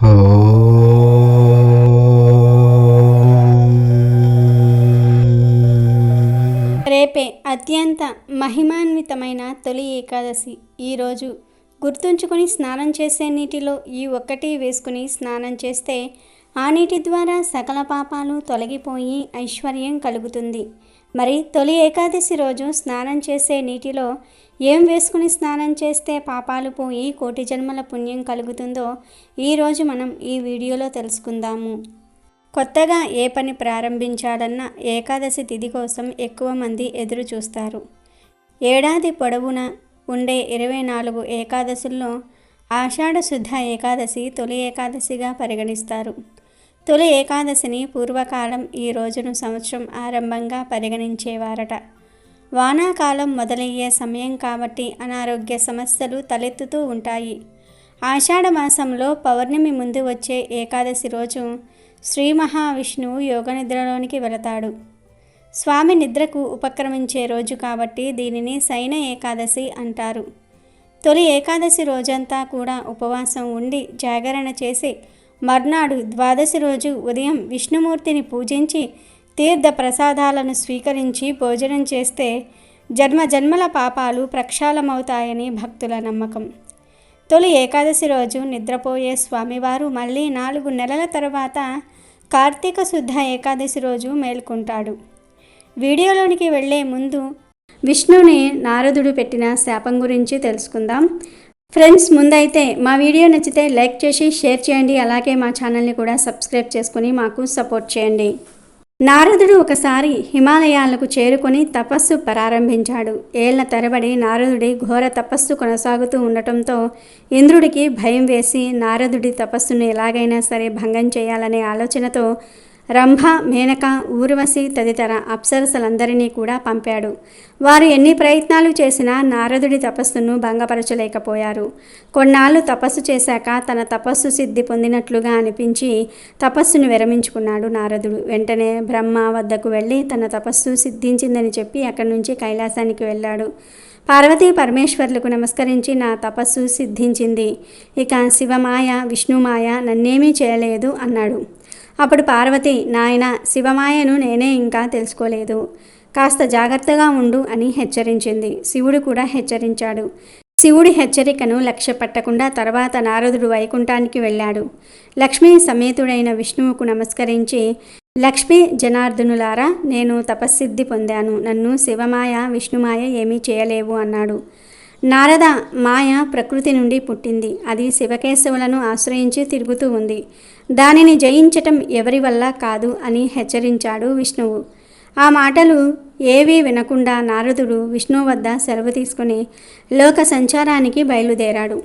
రేపే అత్యంత మహిమాన్వితమైన తొలి ఏకాదశి ఈరోజు. గుర్తుంచుకొని స్నానం చేసే నీటిలో ఈ ఒక్కటి వేసుకుని స్నానం చేస్తే ఆ నీటి ద్వారా సకల పాపాలు తొలగిపోయి ఐశ్వర్యం కలుగుతుంది. మరి తొలి ఏకాదశి రోజు స్నానం చేసే నీటిలో ఏం వేసుకుని స్నానం చేస్తే పాపాలు పోయి కోటి జన్మల పుణ్యం కలుగుతుందో ఈరోజు మనం ఈ వీడియోలో తెలుసుకుందాము. కొత్తగా ఏ పని ప్రారంభించాలన్నా ఏకాదశి తిథి కోసం ఎక్కువ మంది ఎదురు చూస్తారు. ఏడాది పొడవునా ఉండే ఇరవై నాలుగు ఏకాదశుల్లో ఆషాఢ శుద్ధ ఏకాదశి తొలి ఏకాదశిగా పరిగణిస్తారు. తొలి ఏకాదశిని పూర్వకాలం ఈ రోజును సంవత్సరం ఆరంభంగా పరిగణించేవారట. వానాకాలం మొదలయ్యే సమయం కాబట్టి అనారోగ్య సమస్యలు తలెత్తుతూ ఉంటాయి. ఆషాఢ మాసంలో పౌర్ణమి ముందు వచ్చే ఏకాదశి రోజు శ్రీ మహావిష్ణువు యోగనిద్రలోనికి వెళతాడు. స్వామి నిద్రకు ఉపక్రమించే రోజు కాబట్టి దీనిని శయన ఏకాదశి అంటారు. తొలి ఏకాదశి రోజంతా కూడా ఉపవాసం ఉండి జాగరణ చేసి మర్నాడు ద్వాదశి రోజు ఉదయం విష్ణుమూర్తిని పూజించి తీర్థ ప్రసాదాలను స్వీకరించి భోజనం చేస్తే జన్మ జన్మల పాపాలు ప్రక్షాళమవుతాయని భక్తుల నమ్మకం. తొలి ఏకాదశి రోజు నిద్రపోయే స్వామివారు మళ్ళీ నాలుగు నెలల తర్వాత కార్తీక శుద్ధ ఏకాదశి రోజు మేల్కొంటాడు. వీడియోలోనికి వెళ్ళే ముందు విష్ణుని నారదుడు పెట్టిన శాపం గురించి తెలుసుకుందాం. ఫ్రెండ్స్ ముందైతే మా వీడియో నచ్చితే లైక్ చేసి షేర్ చేయండి. అలాగే మా ఛానల్ని కూడా సబ్స్క్రైబ్ చేసుకుని మాకు సపోర్ట్ చేయండి. నారదుడు ఒకసారి హిమాలయాలకు చేరుకొని తపస్సు ప్రారంభించాడు. ఏళ్ళ తరబడి నారదుడి ఘోర తపస్సు కొనసాగుతూ ఉండటంతో ఇంద్రుడికి భయం వేసి నారదుడి తపస్సును ఎలాగైనా సరే భంగం చేయాలనే ఆలోచనతో రంభ మేనక ఊర్వశి తదితర అప్సరసలందరినీ కూడా పంపాడు. వారు ఎన్ని ప్రయత్నాలు చేసినా నారదుడి తపస్సును భంగపరచలేకపోయారు. కొన్నాళ్ళు తపస్సు చేశాక తన తపస్సు సిద్ధి పొందినట్లుగా అనిపించి తపస్సును విరమించుకున్నాడు నారదుడు. వెంటనే బ్రహ్మ వద్దకు వెళ్ళి తన తపస్సు సిద్ధించిందని చెప్పి అక్కడి నుంచి కైలాసానికి వెళ్ళాడు. పార్వతీ పరమేశ్వర్లకు నమస్కరించి నా తపస్సు సిద్ధించింది. ఇక శివమాయ విష్ణుమాయ నన్నేమీ చేయలేదు అన్నాడు. అప్పుడు పార్వతి నాయన శివమాయను నేనే ఇంకా తెలుసుకోలేదు. కాస్త జాగ్రత్తగా ఉండు అని హెచ్చరించింది. శివుడు కూడా హెచ్చరించాడు. శివుడి హెచ్చరికను లక్ష్య పట్టకుండా తర్వాత నారదుడు వైకుంఠానికి వెళ్ళాడు. లక్ష్మీ సమేతుడైన విష్ణువుకు నమస్కరించి లక్ష్మీ జనార్దనులారా నేను తపస్సిద్ధి పొందాను. నన్ను శివమాయ విష్ణుమాయ ఏమీ చేయలేవు అన్నాడు. నారద మాయ ప్రకృతి నుండి పుట్టింది. అది శివకేశవులను ఆశ్రయించి తిరుగుతూ ఉంది. దానిని జయించటం ఎవరి వల్ల కాదు అని హెచ్చరించాడు విష్ణువు. ఆ మాటలు ఏవీ వినకుండా నారదుడు విష్ణువు వద్ద సెలవు తీసుకుని లోక సంచారానికి బయలుదేరాడు.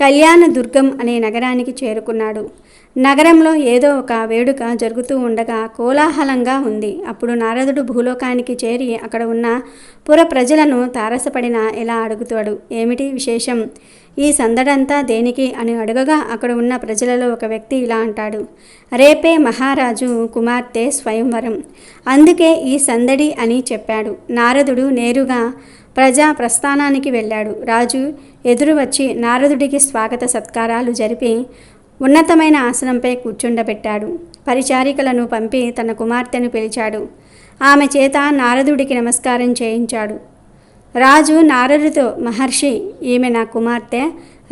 కళ్యాణ దుర్గం అనే నగరానికి చేరుకున్నాడు. నగరంలో ఏదో ఒక వేడుక జరుగుతూ ఉండగా కోలాహలంగా ఉంది. అప్పుడు నారదుడు భూలోకానికి చేరి అక్కడ ఉన్న పుర ప్రజలను తారసపడిన ఇలా అడుగుతాడు? ఏమిటి విశేషం? ఈ సందడంతా దేనికి అని అడగగా అక్కడ ఉన్న ప్రజలలో ఒక వ్యక్తి ఇలా అంటాడు. రేపే మహారాజు కుమార్తె స్వయంవరం. అందుకే ఈ సందడి అని చెప్పాడు. నారదుడు నేరుగా ప్రజా ప్రస్థానానికి వెళ్ళాడు. రాజు ఎదురు వచ్చి నారదుడికి స్వాగత సత్కారాలు జరిపి ఉన్నతమైన ఆసనంపై కూర్చుండబెట్టాడు. పరిచారికలను పంపి తన కుమార్తెను పిలిచాడు. ఆమె చేత నారదుడికి నమస్కారం చేయించాడు. రాజు నారదుతో మహర్షి ఈమె నా కుమార్తె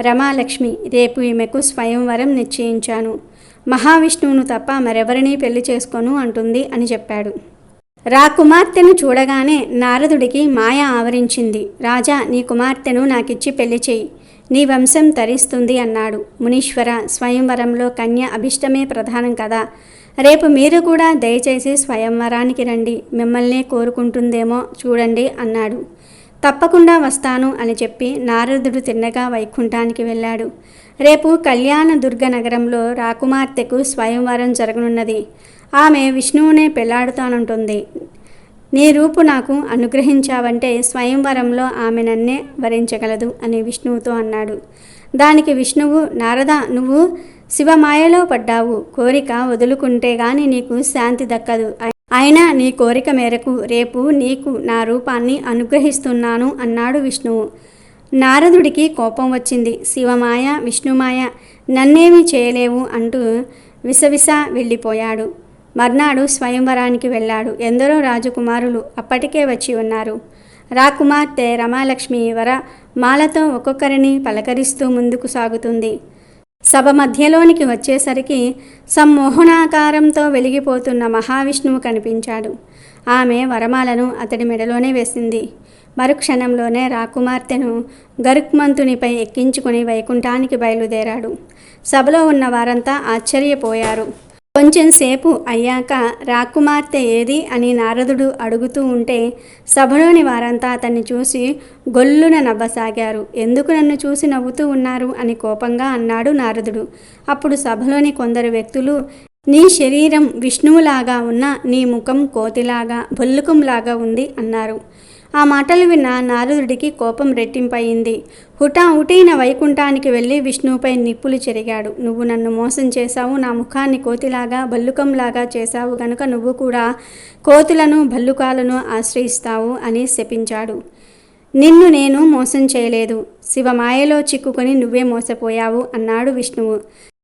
రమాలక్ష్మి. రేపు ఈమెకు స్వయంవరం నిశ్చయించాను. మహావిష్ణువును తప్ప మరెవరినీ పెళ్ళి చేసుకోను అంటుంది అని చెప్పాడు. రా కుమార్తెను చూడగానే నారదుడికి మాయ ఆవరించింది. రాజా నీ కుమార్తెను నాకిచ్చి పెళ్ళి చేయి నీ వంశం తరిస్తుంది అన్నాడు. మునీశ్వర స్వయంవరంలో కన్య అభిష్టమే ప్రధానం కదా. రేపు మీరు కూడా దయచేసి స్వయంవరానికి రండి. మిమ్మల్నే కోరుకుంటుందేమో చూడండి అన్నాడు. తప్పకుండా వస్తాను అని చెప్పి నారదుడు తిన్నగా వైకుంఠానికి వెళ్ళాడు. రేపు కళ్యాణ దుర్గ నగరంలో రాకుమార్తెకు స్వయంవరం జరగనున్నది. ఆమె విష్ణువునే పెళ్ళాడుతానంటుంది. నీ రూపు నాకు అనుగ్రహించావంటే స్వయంవరంలో ఆమె నన్నే వరించగలదు అని విష్ణువుతో అన్నాడు. దానికి విష్ణువు నారద నువ్వు శివమాయలో పడ్డావు. కోరిక వదులుకుంటే గాని నీకు శాంతి దక్కదు. అయినా నీ కోరిక మేరకు రేపు నీకు నా రూపాన్ని అనుగ్రహిస్తున్నాను అన్నాడు విష్ణువు. నారదుడికి కోపం వచ్చింది. శివమాయ విష్ణుమాయ నన్నేమీ చేయలేవు అంటూ విసవిస వెళ్ళిపోయాడు. మర్నాడు స్వయంవరానికి వెళ్ళాడు. ఎందరో రాజకుమారులు అప్పటికే వచ్చి ఉన్నారు. రాకుమార్తె రమాలక్ష్మి వర మాలతో ఒక్కొక్కరిని పలకరిస్తూ ముందుకు సాగుతుంది. సభ మధ్యలోనికి వచ్చేసరికి సమ్మోహనాకారంతో వెలిగిపోతున్న మహావిష్ణువు కనిపించాడు. ఆమె వరమాలను అతడి మెడలోనే వేసింది. మరుక్షణంలోనే రాకుమార్తెను గరుక్మంతునిపై ఎక్కించుకుని వైకుంఠానికి బయలుదేరాడు. సభలో ఉన్న వారంతా ఆశ్చర్యపోయారు. కొంచెం సేపు అయ్యాక రాకుమార్తె ఏది? అని నారదుడు అడుగుతూ ఉంటే సభలోని వారంతా అతన్ని చూసి గొల్లున నవ్వసాగారు. ఎందుకు నన్ను చూసి నవ్వుతూ ఉన్నారు? అని కోపంగా అన్నాడు నారదుడు. అప్పుడు సభలోని కొందరు వ్యక్తులు నీ శరీరం విష్ణువులాగా ఉన్న నీ ముఖం కోతిలాగా భొల్లుకంలాగా ఉంది అన్నారు. ఆ మాటలు విన్న నారదుడికి కోపం రెట్టింపయింది. హుటాహుటీన వైకుంఠానికి వెళ్ళి విష్ణువుపై నిప్పులు చెరిగాడు. నువ్వు నన్ను మోసం చేశావు. నా ముఖాన్ని కోతిలాగా భల్లుకంలాగా చేశావు. గనుక నువ్వు కూడా కోతులను భల్లుకాలను ఆశ్రయిస్తావు అని శపించాడు. నిన్ను నేను మోసం చేయలేదు. శివమాయలో చిక్కుకొని నువ్వే మోసపోయావు అన్నాడు విష్ణువు.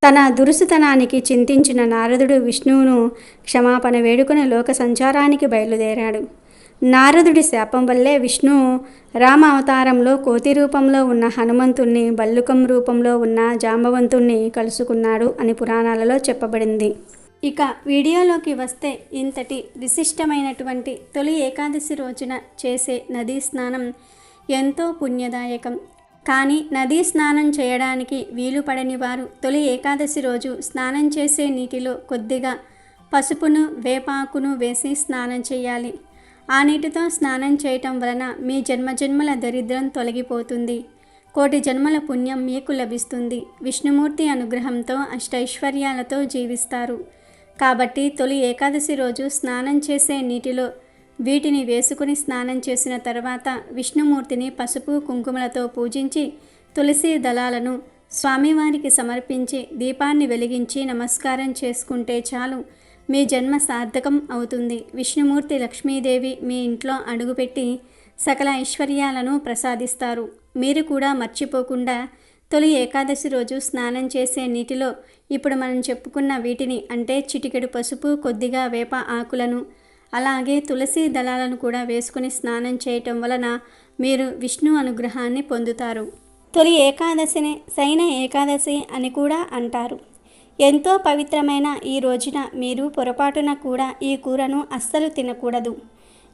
తన దురుసుతనానికి చింతించిన నారదుడు విష్ణువును క్షమాపణ వేడుకొని లోక సంచారానికి బయలుదేరాడు. నారదుడి శాపం వల్లే విష్ణు రామ అవతారంలో కోతి రూపంలో ఉన్న హనుమంతుణ్ణి బల్లుకం రూపంలో ఉన్న జాంబవంతుణ్ణి కలుసుకున్నాడు అని పురాణాలలో చెప్పబడింది. ఇక వీడియోలోకి వస్తే ఇంతటి విశిష్టమైనటువంటి తొలి ఏకాదశి రోజున చేసే నదీ స్నానం ఎంతో పుణ్యదాయకం. కానీ నదీ స్నానం చేయడానికి వీలు పడని వారు తొలి ఏకాదశి రోజు స్నానం చేసే నీటిలో కొద్దిగా పసుపును వేపాకును వేసి స్నానం చేయాలి. ఆ నీటితో స్నానం చేయటం వలన మీ జన్మజన్మల దరిద్రం తొలగిపోతుంది. కోటి జన్మల పుణ్యం మీకు లభిస్తుంది. విష్ణుమూర్తి అనుగ్రహంతో అష్టైశ్వర్యాలతో జీవిస్తారు. కాబట్టి తొలి ఏకాదశి రోజు స్నానం చేసే నీటిలో వీటిని వేసుకుని స్నానం చేసిన తర్వాత విష్ణుమూర్తిని పసుపు కుంకుమలతో పూజించి తులసి దళాలను స్వామివారికి సమర్పించి దీపాన్ని వెలిగించి నమస్కారం చేసుకుంటే చాలు. మీ జన్మ సార్థకం అవుతుంది. విష్ణుమూర్తి లక్ష్మీదేవి మీ ఇంట్లో అడుగుపెట్టి సకల ఐశ్వర్యాలను ప్రసాదిస్తారు. మీరు కూడా మర్చిపోకుండా తొలి ఏకాదశి రోజు స్నానం చేసే నీటిలో ఇప్పుడు మనం చెప్పుకున్న వీటిని అంటే చిటికెడు పసుపు కొద్దిగా వేప ఆకులను అలాగే తులసి దళాలను కూడా వేసుకుని స్నానం చేయటం వలన మీరు విష్ణు అనుగ్రహాన్ని పొందుతారు. తొలి ఏకాదశిని సైన ఏకాదశి అని కూడా అంటారు. ఎంతో పవిత్రమైన ఈ రోజున మీరు పొరపాటున కూడా ఈ కూరను అస్సలు తినకూడదు.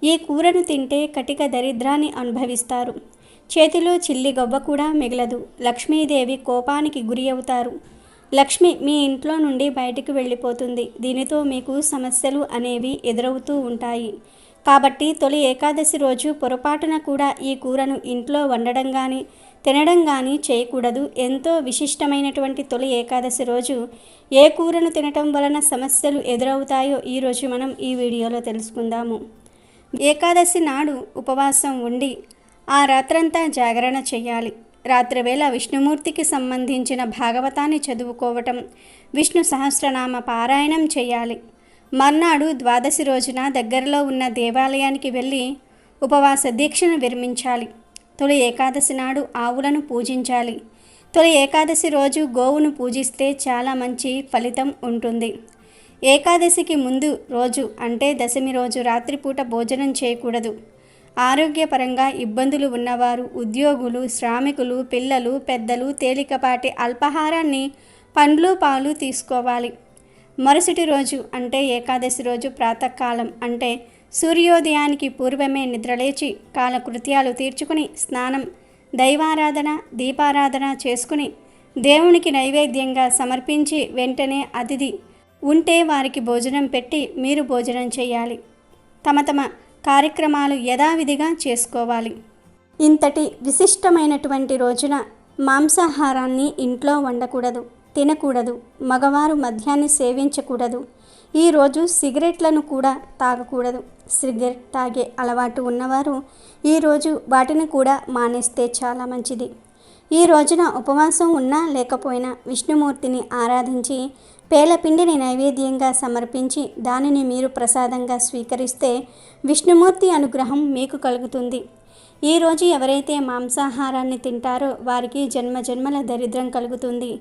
ఈ కూరను తింటే కటిక దరిద్రాన్ని అనుభవిస్తారు. చేతిలో చిల్లి గొబ్బ కూడా మిగలదు. లక్ష్మీదేవి కోపానికి గురి అవుతారు. లక్ష్మి మీ ఇంట్లో నుండి బయటికి వెళ్ళిపోతుంది. దీనితో మీకు సమస్యలు అనేవి ఎదురవుతూ ఉంటాయి. కాబట్టి తొలి ఏకాదశి రోజు పొరపాటున కూడా ఈ కూరను ఇంట్లో వండడం కానీ తినడం కానీ చేయకూడదు. ఎంతో విశిష్టమైనటువంటి తొలి ఏకాదశి రోజు ఏ కూరను తినటం వలన సమస్యలు ఎదురవుతాయో ఈరోజు మనం ఈ వీడియోలో తెలుసుకుందాము. ఏకాదశి నాడు ఉపవాసం ఉండి ఆ రాత్రంతా జాగరణ చేయాలి. రాత్రివేళ విష్ణుమూర్తికి సంబంధించిన భాగవతాన్ని చదువుకోవటం విష్ణు సహస్రనామ పారాయణం చేయాలి. మర్నాడు ద్వాదశి రోజున దగ్గరలో ఉన్న దేవాలయానికి వెళ్ళి ఉపవాస దీక్షను విరమించాలి. తొలి ఏకాదశి నాడు ఆవులను పూజించాలి. తొలి ఏకాదశి రోజు గోవును పూజిస్తే చాలా మంచి ఫలితం ఉంటుంది. ఏకాదశికి ముందు రోజు అంటే దశమి రోజు రాత్రిపూట భోజనం చేయకూడదు. ఆరోగ్యపరంగా ఇబ్బందులు ఉన్నవారు ఉద్యోగులు శ్రామికులు పిల్లలు పెద్దలు తేలికపాటి అల్పాహారాన్ని పండ్లు పాలు తీసుకోవాలి. మరుసటి రోజు అంటే ఏకాదశి రోజు ప్రాతకాలం అంటే సూర్యోదయానికి పూర్వమే నిద్రలేచి కాలకృత్యాలు తీర్చుకుని స్నానం దైవారాధన దీపారాధన చేసుకుని దేవునికి నైవేద్యంగా సమర్పించి వెంటనే అతిథి ఉంటే వారికి భోజనం పెట్టి మీరు భోజనం చేయాలి. తమ తమ కార్యక్రమాలు యథావిధిగా చేసుకోవాలి. ఇంతటి విశిష్టమైనటువంటి రోజున మాంసాహారాన్ని ఇంట్లో వండకూడదు తినకూడదు మగవారు మద్యాన్ని సేవించకూడదు. ఈరోజు సిగరెట్లను కూడా తాగకూడదు. సిగరెట్ తాగే అలవాటు ఉన్నవారు ఈరోజు వాటిని కూడా మానేస్తే చాలా మంచిది. ఈ రోజున ఉపవాసం ఉన్నా లేకపోయినా విష్ణుమూర్తిని ఆరాధించి పేలపిండిని నైవేద్యంగా సమర్పించి దానిని మీరు ప్రసాదంగా స్వీకరిస్తే విష్ణుమూర్తి అనుగ్రహం మీకు కలుగుతుంది. ఈరోజు ఎవరైతే మాంసాహారాన్ని తింటారో వారికి జన్మ జన్మల దరిద్రం కలుగుతుంది.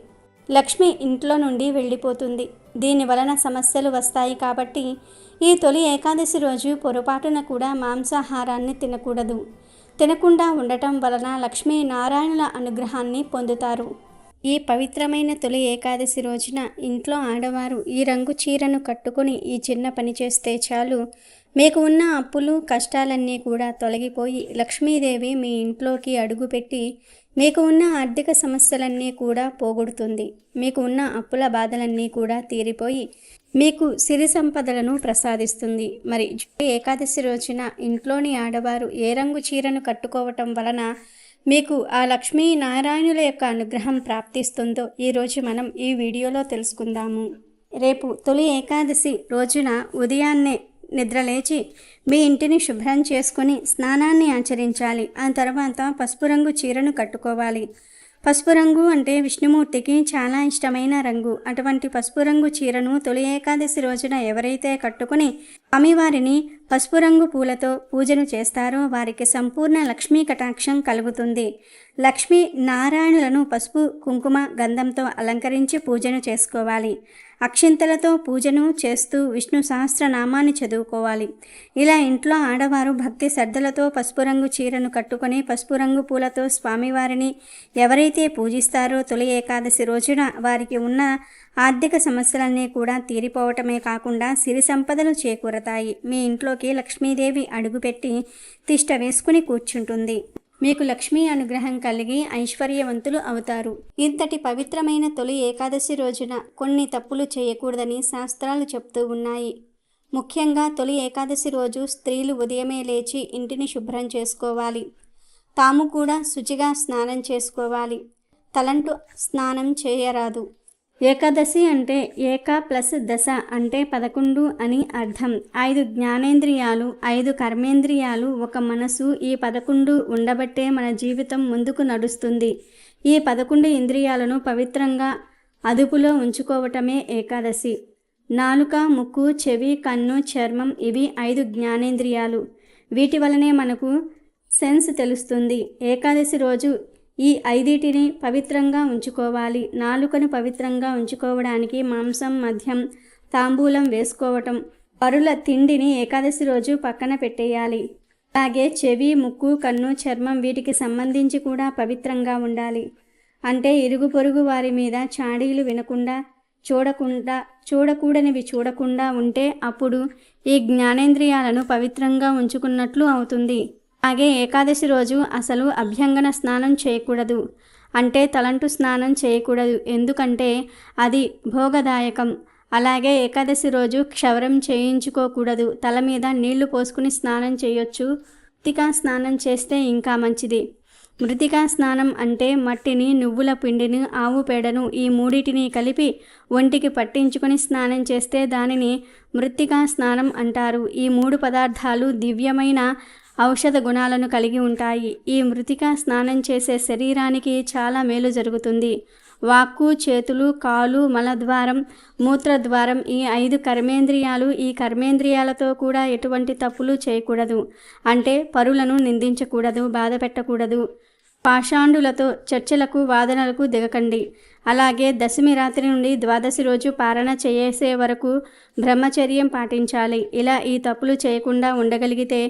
లక్ష్మి ఇంట్లో నుండి వెళ్ళిపోతుంది. దీని వలన సమస్యలు వస్తాయి కాబట్టి ఈ తొలి ఏకాదశి రోజు పొరపాటున కూడా మాంసాహారాన్ని తినకూడదు. తినకుండా ఉండటం వలన లక్ష్మీ నారాయణుల అనుగ్రహాన్ని పొందుతారు. ఈ పవిత్రమైన తొలి ఏకాదశి రోజున ఇంట్లో ఆడవారు ఈ రంగు చీరను కట్టుకొని ఈ చిన్న పని చేస్తే చాలు. మీకు ఉన్న అప్పులు కష్టాలన్నీ కూడా తొలగిపోయి లక్ష్మీదేవి మీ ఇంట్లోకి అడుగుపెట్టి మీకు ఉన్న ఆర్థిక సమస్యలన్నీ కూడా పోగొడుతుంది. మీకు ఉన్న అప్పుల బాధలన్నీ కూడా తీరిపోయి మీకు సిరి సంపదలను ప్రసాదిస్తుంది. మరి ఏకాదశి రోజున ఇంట్లోని ఆడవారు ఏ రంగు చీరను కట్టుకోవటం వలన మీకు ఆ లక్ష్మీ నారాయణుల యొక్క అనుగ్రహం ప్రాప్తిస్తుందో ఈరోజు మనం ఈ వీడియోలో తెలుసుకుందాము. రేపు తొలి ఏకాదశి రోజున ఉదయాన్నే నిద్రలేచి మీ ఇంటిని శుభ్రం చేసుకుని స్నానాన్ని ఆచరించాలి. ఆ తర్వాత పసుపు రంగు చీరను కట్టుకోవాలి. పసుపు రంగు అంటే విష్ణుమూర్తికి చాలా ఇష్టమైన రంగు. అటువంటి పసుపు రంగు చీరను తొలి ఏకాదశి రోజున ఎవరైతే కట్టుకుని స్వామివారిని పసుపు రంగు పూలతో పూజను చేస్తారో వారికి సంపూర్ణ లక్ష్మీ కటాక్షం కలుగుతుంది. లక్ష్మీ నారాయణులను పసుపు కుంకుమ గంధంతో అలంకరించి పూజను చేసుకోవాలి. అక్షింతలతో పూజను చేస్తూ విష్ణు సహస్రనామాన్ని చదువుకోవాలి. ఇలా ఇంట్లో ఆడవారు భక్తి శ్రద్ధలతో పసుపు రంగు చీరను కట్టుకొని పసుపు రంగు పూలతో స్వామివారిని ఎవరైతే పూజిస్తారో తొలి ఏకాదశి రోజున వారికి ఉన్న ఆర్థిక సమస్యలన్నీ కూడా తీరిపోవటమే కాకుండా సిరి సంపదలు చేకూరతాయి. మీ ఇంట్లోకి లక్ష్మీదేవి అడుగుపెట్టి తిష్ట వేసుకుని కూర్చుంటుంది. మీకు లక్ష్మీ అనుగ్రహం కలిగి ఐశ్వర్యవంతులు అవుతారు. ఇంతటి పవిత్రమైన తొలి ఏకాదశి రోజున కొన్ని తప్పులు చేయకూడదని శాస్త్రాలు చెప్తూ ఉన్నాయి. ముఖ్యంగా తొలి ఏకాదశి రోజు స్త్రీలు ఉదయమే లేచి ఇంటిని శుభ్రం చేసుకోవాలి. తాము కూడా శుచిగా స్నానం చేసుకోవాలి. తలంటు స్నానం చేయరాదు. ఏకాదశి అంటే ఏక ప్లస్ దశ అంటే పదకొండు అని అర్థం. ఐదు జ్ఞానేంద్రియాలు ఐదు కర్మేంద్రియాలు ఒక మనసు ఈ పదకొండు ఉండబట్టే మన జీవితం ముందుకు నడుస్తుంది. ఈ పదకొండు ఇంద్రియాలను పవిత్రంగా అదుపులో ఉంచుకోవటమే ఏకాదశి. నాలుక ముక్కు చెవి కన్ను చర్మం ఇవి ఐదు జ్ఞానేంద్రియాలు. వీటి వలనే మనకు సెన్స్ తెలుస్తుంది. ఏకాదశి రోజు ఈ ఐదిటిని పవిత్రంగా ఉంచుకోవాలి. నాలుకను పవిత్రంగా ఉంచుకోవడానికి మాంసం మద్యం తాంబూలం వేసుకోవటం పరుల తిండిని ఏకాదశి రోజు పక్కన పెట్టేయాలి. అలాగే చెవి ముక్కు కన్ను చర్మం వీటికి సంబంధించి కూడా పవిత్రంగా ఉండాలి. అంటే ఇరుగు పొరుగు వారి మీద చాడీలు వినకుండా చూడకుండా చూడకూడనివి చూడకుండా ఉంటే అప్పుడు ఈ జ్ఞానేంద్రియాలను పవిత్రంగా ఉంచుకున్నట్లు అవుతుంది. అలాగే ఏకాదశి రోజు అసలు అభ్యంగన స్నానం చేయకూడదు. అంటే తలంటు స్నానం చేయకూడదు. ఎందుకంటే అది భోగదాయకం. అలాగే ఏకాదశి రోజు క్షవరం చేయించుకోకూడదు. తల మీద నీళ్ళు పోసుకుని స్నానం చేయొచ్చు. మృతికా స్నానం చేస్తే ఇంకా మంచిది. మృతికా స్నానం అంటే మట్టిని నువ్వుల పిండిని ఆవు పేడను ఈ మూడిటిని కలిపి ఒంటికి పట్టించుకొని స్నానం చేస్తే దానిని మృతికా స్నానం అంటారు. ఈ మూడు పదార్థాలు దివ్యమైన ఔషధ గుణాలను కలిగి ఉంటాయి. ఈ మృతిక స్నానం చేసే శరీరానికి చాలా మేలు జరుగుతుంది. వాక్కు చేతులు కాలు మలద్వారం మూత్రద్వారం ఈ ఐదు కర్మేంద్రియాలు ఈ కర్మేంద్రియాలతో కూడా ఎటువంటి తప్పులు చేయకూడదు. అంటే పరులను నిందించకూడదు బాధ పెట్టకూడదు. పాషాండులతో చర్చలకు వాదనలకు దిగకండి. అలాగే దశమి రాత్రి నుండి ద్వాదశి రోజు పారణ చేసే వరకు బ్రహ్మచర్యం పాటించాలి. ఇలా ఈ తప్పులు చేయకుండా ఉండగలిగితే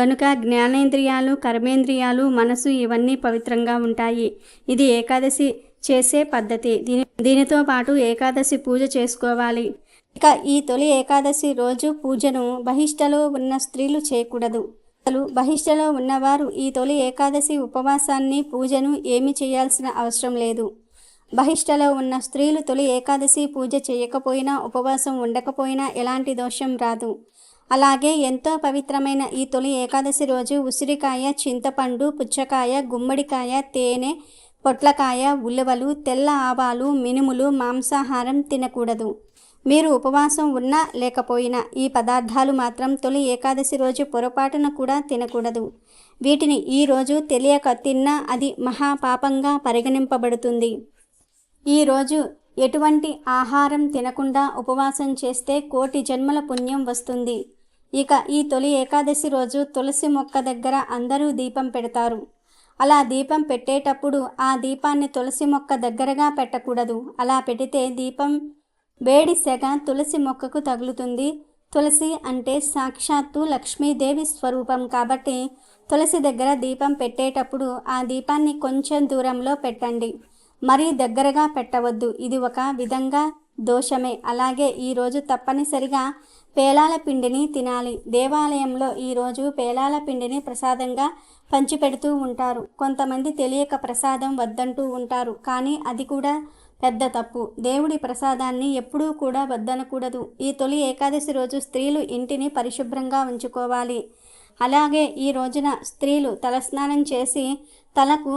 గనుక జ్ఞానేంద్రియాలు కర్మేంద్రియాలు మనసు ఇవన్నీ పవిత్రంగా ఉంటాయి. ఇది ఏకాదశి చేసే పద్ధతి. దీని దీనితో పాటు ఏకాదశి పూజ చేసుకోవాలి. ఇక ఈ తొలి ఏకాదశి రోజు పూజను బహిష్టలో ఉన్న స్త్రీలు చేయకూడదు. అసలు బహిష్టలో ఉన్నవారు ఈ తొలి ఏకాదశి ఉపవాసాన్ని పూజను ఏమి చేయాల్సిన అవసరం లేదు. బహిష్టలో ఉన్న స్త్రీలు తొలి ఏకాదశి పూజ చేయకపోయినా ఉపవాసం ఉండకపోయినా ఎలాంటి దోషం రాదు. అలాగే ఎంతో పవిత్రమైన ఈ తొలి ఏకాదశి రోజు ఉసిరికాయ చింతపండు పుచ్చకాయ గుమ్మడికాయ తేనె పొట్లకాయ ఉలవలు తెల్ల ఆవాలు మినుములు మాంసాహారం తినకూడదు. మీరు ఉపవాసం ఉన్నా లేకపోయినా ఈ పదార్థాలు మాత్రం తొలి ఏకాదశి రోజు పొరపాటున కూడా తినకూడదు. వీటిని ఈరోజు తెలియక తిన్నా అది మహాపాపంగా పరిగణింపబడుతుంది. ఈరోజు ఎటువంటి ఆహారం తినకుండా ఉపవాసం చేస్తే కోటి జన్మల పుణ్యం వస్తుంది. ఇక ఈ తొలి ఏకాదశి రోజు తులసి మొక్క దగ్గర అందరూ దీపం పెడతారు. అలా దీపం పెట్టేటప్పుడు ఆ దీపాన్ని తులసి మొక్క దగ్గరగా పెట్టకూడదు. అలా పెడితే దీపం వేడి సెగ తులసి మొక్కకు తగులుతుంది. తులసి అంటే సాక్షాత్తు లక్ష్మీదేవి స్వరూపం కాబట్టి తులసి దగ్గర దీపం పెట్టేటప్పుడు ఆ దీపాన్ని కొంచెం దూరంలో పెట్టండి. మరీ దగ్గరగా పెట్టవద్దు. ఇది ఒక విధంగా దోషమే. అలాగే ఈరోజు తప్పనిసరిగా పేలాల పిండిని తినాలి. దేవాలయంలో ఈరోజు పేలాల పిండిని ప్రసాదంగా పంచిపెడుతూ ఉంటారు. కొంతమంది తెలియక ప్రసాదం వద్దంటూ ఉంటారు. కానీ అది కూడా పెద్ద తప్పు. దేవుడి ప్రసాదాన్ని ఎప్పుడూ కూడా వద్దనకూడదు. ఈ తొలి ఏకాదశి రోజు స్త్రీలు ఇంటిని పరిశుభ్రంగా ఉంచుకోవాలి. అలాగే ఈ రోజున స్త్రీలు తలస్నానం చేసి తలకు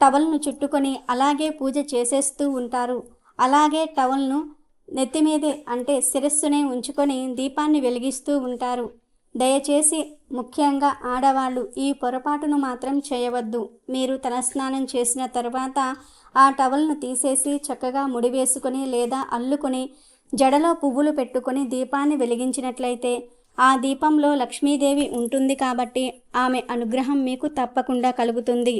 టవల్ను చుట్టుకొని అలాగే పూజ చేసేస్తూ ఉంటారు. అలాగే టవల్ను నెత్తిమీదే అంటే శిరస్సునే ఉంచుకొని దీపాన్ని వెలిగిస్తూ ఉంటారు. దయచేసి ముఖ్యంగా ఆడవాళ్ళు ఈ పొరపాటును మాత్రం చేయవద్దు. మీరు తలస్నానం చేసిన తర్వాత ఆ టవల్ను తీసేసి చక్కగా ముడివేసుకొని లేదా అల్లుకొని జడలో పువ్వులు పెట్టుకొని దీపాన్ని వెలిగించినట్లయితే ఆ దీపంలో లక్ష్మీదేవి ఉంటుంది కాబట్టి ఆమె అనుగ్రహం మీకు తప్పకుండా కలుగుతుంది.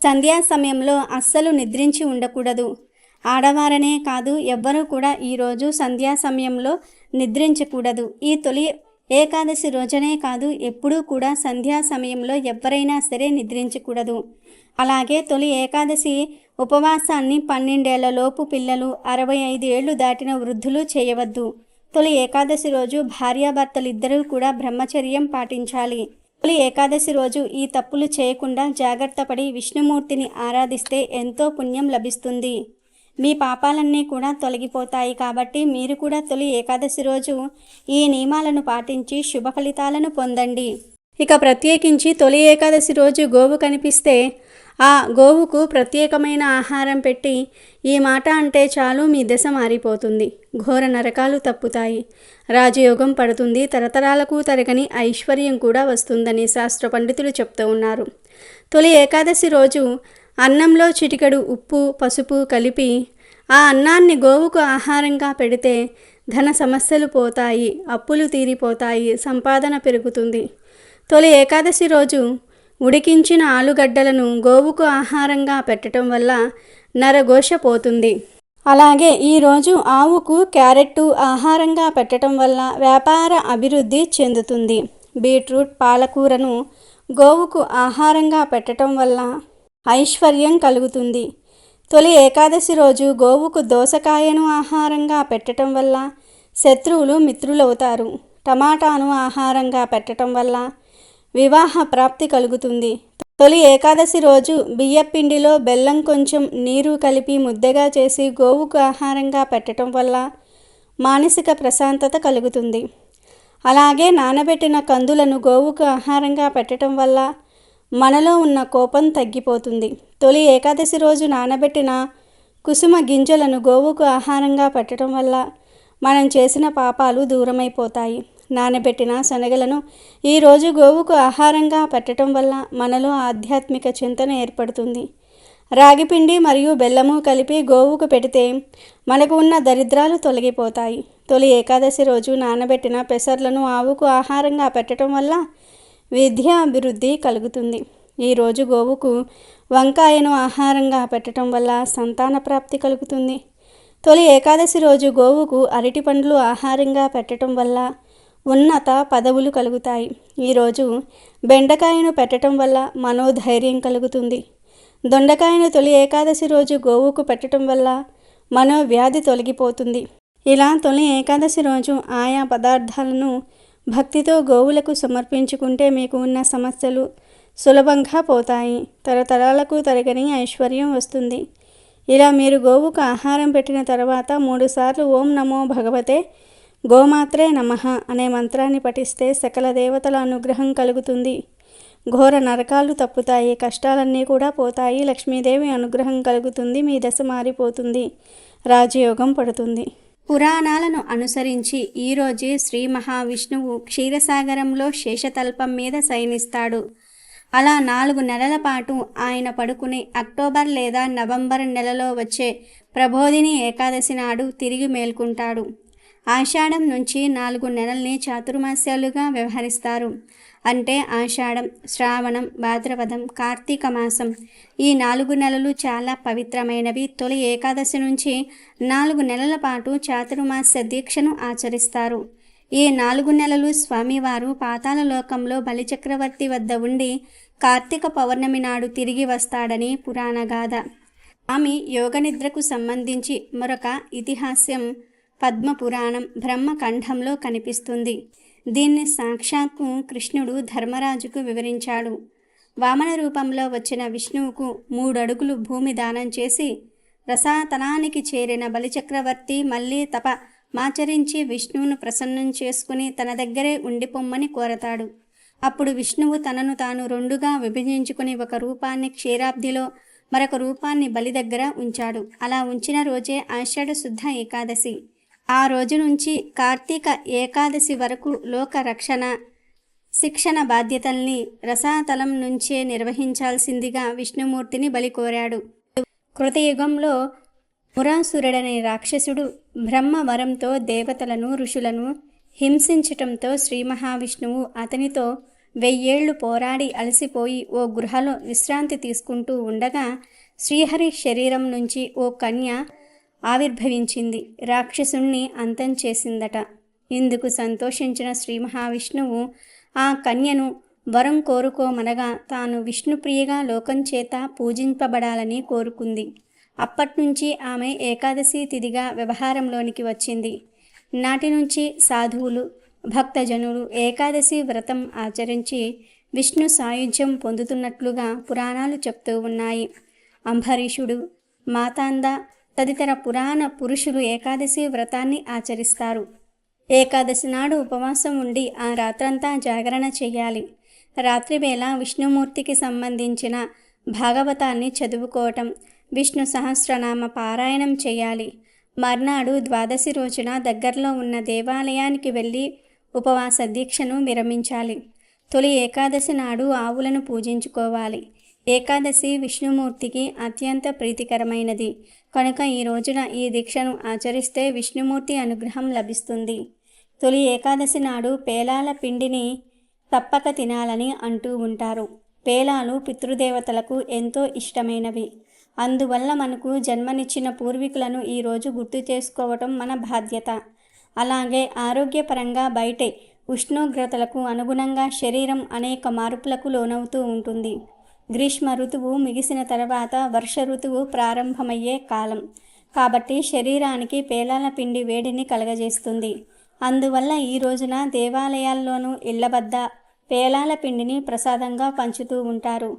సంధ్యా సమయంలో అస్సలు నిద్రించి ఉండకూడదు. ఆడవారనే కాదు ఎవ్వరూ కూడా ఈరోజు సంధ్యా సమయంలో నిద్రించకూడదు. ఈ తొలి ఏకాదశి రోజనే కాదు ఎప్పుడూ కూడా సంధ్యా సమయంలో ఎవరైనా సరే నిద్రించకూడదు. అలాగే తొలి ఏకాదశి ఉపవాసాన్ని పన్నెండేళ్ళలోపు పిల్లలు అరవై ఐదు ఏళ్ళు దాటిన వృద్ధులు చేయవద్దు. తొలి ఏకాదశి రోజు భార్యాభర్తలిద్దరూ కూడా బ్రహ్మచర్యం పాటించాలి. తొలి ఏకాదశి రోజు ఈ తప్పులు చేయకుండా జాగ్రత్త పడి విష్ణుమూర్తిని ఆరాధిస్తే ఎంతో పుణ్యం లభిస్తుంది. మీ పాపాలన్నీ కూడా తొలగిపోతాయి కాబట్టి మీరు కూడా తొలి ఏకాదశి రోజు ఈ నియమాలను పాటించి శుభ ఫలితాలను పొందండి. ఇక ప్రత్యేకించి తొలి ఏకాదశి రోజు గోవు కనిపిస్తే ఆ గోవుకు ప్రత్యేకమైన ఆహారం పెట్టి ఈ మాట అంటే చాలు మీ దశ మారిపోతుంది. ఘోర నరకాలు తప్పుతాయి. రాజయోగం పడుతుంది. తరతరాలకు తరగని ఐశ్వర్యం కూడా వస్తుందని శాస్త్ర పండితులు చెప్తూ ఉన్నారు. తొలి ఏకాదశి రోజు అన్నంలో చిటికడు ఉప్పు పసుపు కలిపి ఆ అన్నాన్ని గోవుకు ఆహారంగా పెడితే ధన సమస్యలు పోతాయి అప్పులు తీరిపోతాయి సంపాదన పెరుగుతుంది. తొలి ఏకాదశి రోజు ఉడికించిన ఆలుగడ్డలను గోవుకు ఆహారంగా పెట్టడం వల్ల నరఘోష పోతుంది. అలాగే ఈరోజు ఆవుకు క్యారెట్టు ఆహారంగా పెట్టడం వల్ల వ్యాపార అభివృద్ధి చెందుతుంది. బీట్రూట్ పాలకూరను గోవుకు ఆహారంగా పెట్టడం వల్ల ఐశ్వర్యం కలుగుతుంది. తొలి ఏకాదశి రోజు గోవుకు దోసకాయను ఆహారంగా పెట్టడం వల్ల శత్రువులు మిత్రులవుతారు. టమాటాను ఆహారంగా పెట్టడం వల్ల వివాహ ప్రాప్తి కలుగుతుంది. తొలి ఏకాదశి రోజు బియ్యపిండిలో బెల్లం కొంచెం నీరు కలిపి ముద్దగా చేసి గోవుకు ఆహారంగా పెట్టడం వల్ల మానసిక ప్రశాంతత కలుగుతుంది. అలాగే నానబెట్టిన కందులను గోవుకు ఆహారంగా పెట్టడం వల్ల మనలో ఉన్న కోపం తగ్గిపోతుంది. తొలి ఏకాదశి రోజు నానబెట్టిన కుసుమ గింజలను గోవుకు ఆహారంగా పెట్టడం వల్ల మనం చేసిన పాపాలు దూరమైపోతాయి. నానబెట్టిన శనగలను ఈరోజు గోవుకు ఆహారంగా పెట్టడం వల్ల మనలో ఆధ్యాత్మిక చింతన ఏర్పడుతుంది. రాగిపిండి మరియు బెల్లము కలిపి గోవుకు పెడితే మనకు ఉన్న దరిద్రాలు తొలగిపోతాయి. తొలి ఏకాదశి రోజు నానబెట్టిన పెసర్లను ఆవుకు ఆహారంగా పెట్టడం వల్ల విద్యా అభివృద్ధి కలుగుతుంది ఈరోజు గోవుకు వంకాయను ఆహారంగా పెట్టడం వల్ల సంతాన ప్రాప్తి కలుగుతుంది. తొలి ఏకాదశి రోజు గోవుకు అరటి పండ్లు ఆహారంగా పెట్టడం వల్ల ఉన్నత పదవులు కలుగుతాయి. ఈరోజు బెండకాయను పెట్టడం వల్ల మనోధైర్యం కలుగుతుంది. దొండకాయను తొలి ఏకాదశి రోజు గోవుకు పెట్టడం వల్ల మనోవ్యాధి తొలగిపోతుంది. ఇలా తొలి ఏకాదశి రోజు ఆయా పదార్థాలను భక్తితో గోవులకు సమర్పించుకుంటే మీకు ఉన్న సమస్యలు సులభంగా పోతాయి. తరతరాలకు తరగని ఐశ్వర్యం వస్తుంది. ఇలా మీరు గోవుకు ఆహారం పెట్టిన తర్వాత మూడుసార్లు ఓం నమో భగవతే గోమాత్రే నమః అనే మంత్రాన్ని పఠిస్తే సకల దేవతల అనుగ్రహం కలుగుతుంది. ఘోర నరకాలు తప్పుతాయి కష్టాలన్నీ కూడా పోతాయి లక్ష్మీదేవి అనుగ్రహం కలుగుతుంది మీ దశ మారిపోతుంది రాజయోగం పడుతుంది. పురాణాలను అనుసరించి ఈరోజే శ్రీ మహావిష్ణువు క్షీరసాగరంలో శేషతల్పం మీద శయనిస్తాడు. అలా నాలుగు నెలల పాటు ఆయన పడుకుని అక్టోబర్ లేదా నవంబర్ నెలలో వచ్చే ప్రబోధిని ఏకాదశి నాడు తిరిగి మేల్కుంటాడు. ఆషాఢం నుంచి నాలుగు నెలల్ని చాతుర్మాస్యాలుగా వ్యవహరిస్తారు. అంటే ఆషాఢం శ్రావణం భాద్రపదం కార్తీక మాసం. ఈ నాలుగు నెలలు చాలా పవిత్రమైనవి. తొలి ఏకాదశి నుంచి నాలుగు నెలల పాటు చాతుర్మాస్య దీక్షను ఆచరిస్తారు. ఈ నాలుగు నెలలు స్వామివారు పాతాల లోకంలో బలిచక్రవర్తి వద్ద ఉండి కార్తీక పౌర్ణమి నాడు తిరిగి వస్తాడని పురాణగాథ ఆమె యోగనిద్రకు సంబంధించి మరొక ఇతిహాస్యం. పద్మపురాణం బ్రహ్మఖండంలో కనిపిస్తుంది. దీన్ని సాక్షాత్తు కృష్ణుడు ధర్మరాజుకు వివరించాడు. వామన రూపంలో వచ్చిన విష్ణువుకు మూడడుగులు భూమి దానం చేసి రసాతనానికి చేరిన బలిచక్రవర్తి మళ్ళీ తప మాచరించి విష్ణువును ప్రసన్నం చేసుకుని తన దగ్గరే ఉండిపోమ్మని కోరతాడు. అప్పుడు విష్ణువు తనను తాను రెండుగా విభజించుకుని ఒక రూపాన్ని క్షీరాబ్దిలో మరొక రూపాన్ని బలి దగ్గర ఉంచాడు. అలా ఉంచిన రోజే ఆషాఢ శుద్ధ ఏకాదశి. ఆ రోజు నుంచి కార్తీక ఏకాదశి వరకు లోక రక్షణ శిక్షణ బాధ్యతల్ని రసాతలం నుంచే నిర్వహించాల్సిందిగా విష్ణుమూర్తిని బలి కోరాడు. కృతయుగంలో మురాసురుడనే రాక్షసుడు బ్రహ్మవరంతో దేవతలను ఋషులను హింసించటంతో శ్రీ మహావిష్ణువు అతనితో వెయ్యేళ్ళు పోరాడి అలసిపోయి ఓ గృహలో విశ్రాంతి తీసుకుంటూ ఉండగా శ్రీహరి శరీరం నుంచి ఓ కన్య ఆవిర్భవించింది. రాక్షసుణ్ణి అంతం చేసిందట. ఇందుకు సంతోషించిన శ్రీ మహావిష్ణువు ఆ కన్యను వరం కోరుకోమనగా తాను విష్ణుప్రియగా లోకం చేత పూజింపబడాలని కోరుకుంది. అప్పట్నుంచి ఆమె ఏకాదశి తిథిగా వ్యవహారంలోనికి వచ్చింది. నాటి నుంచి సాధువులు భక్తజనులు ఏకాదశి వ్రతం ఆచరించి విష్ణు సాయుధ్యం పొందుతున్నట్లుగా పురాణాలు చెప్తూ ఉన్నాయి. అంబరీషుడు మాతాంద తదితర పురాణ పురుషులు ఏకాదశి వ్రతాన్ని ఆచరిస్తారు. ఏకాదశి నాడు ఉపవాసం ఉండి ఆ రాత్రంతా జాగరణ చేయాలి. రాత్రివేళ విష్ణుమూర్తికి సంబంధించిన భాగవతాన్ని చదువుకోవటం విష్ణు సహస్రనామ పారాయణం చేయాలి. మర్నాడు ద్వాదశి రోజున దగ్గరలో ఉన్న దేవాలయానికి వెళ్ళి ఉపవాస దీక్షను విరమించాలి. తొలి ఏకాదశి నాడు ఆవులను పూజించుకోవాలి. ఏకాదశి విష్ణుమూర్తికి అత్యంత ప్రీతికరమైనది. కనుక ఈ రోజున ఈ దీక్షను ఆచరిస్తే విష్ణుమూర్తి అనుగ్రహం లభిస్తుంది. తొలి ఏకాదశి నాడు పేలాల పిండిని తప్పక తినాలని అంటూ ఉంటారు. పేలాలు పితృదేవతలకు ఎంతో ఇష్టమైనవి. అందువల్ల మనకు జన్మనిచ్చిన పూర్వీకులను ఈరోజు గుర్తు చేసుకోవటం మన బాధ్యత. అలాగే ఆరోగ్యపరంగా బయటే ఉష్ణోగ్రతలకు అనుగుణంగా శరీరం అనేక మార్పులకు లోనవుతూ ఉంటుంది. గ్రీష్మ ఋతువు మిగిసిన తర్వాత వర్ష ఋతువు ప్రారంభమయ్యే కాలం. కాబట్టి శరీరానికి పేలాల పిండి వేడిని కలగజేస్తుంది. అందువల్ల ఈ రోజున దేవాలయాల్లోనూ ఇళ్ళ వద్ద పేలాల పిండిని ప్రసాదంగా పంచుతూ ఉంటారు.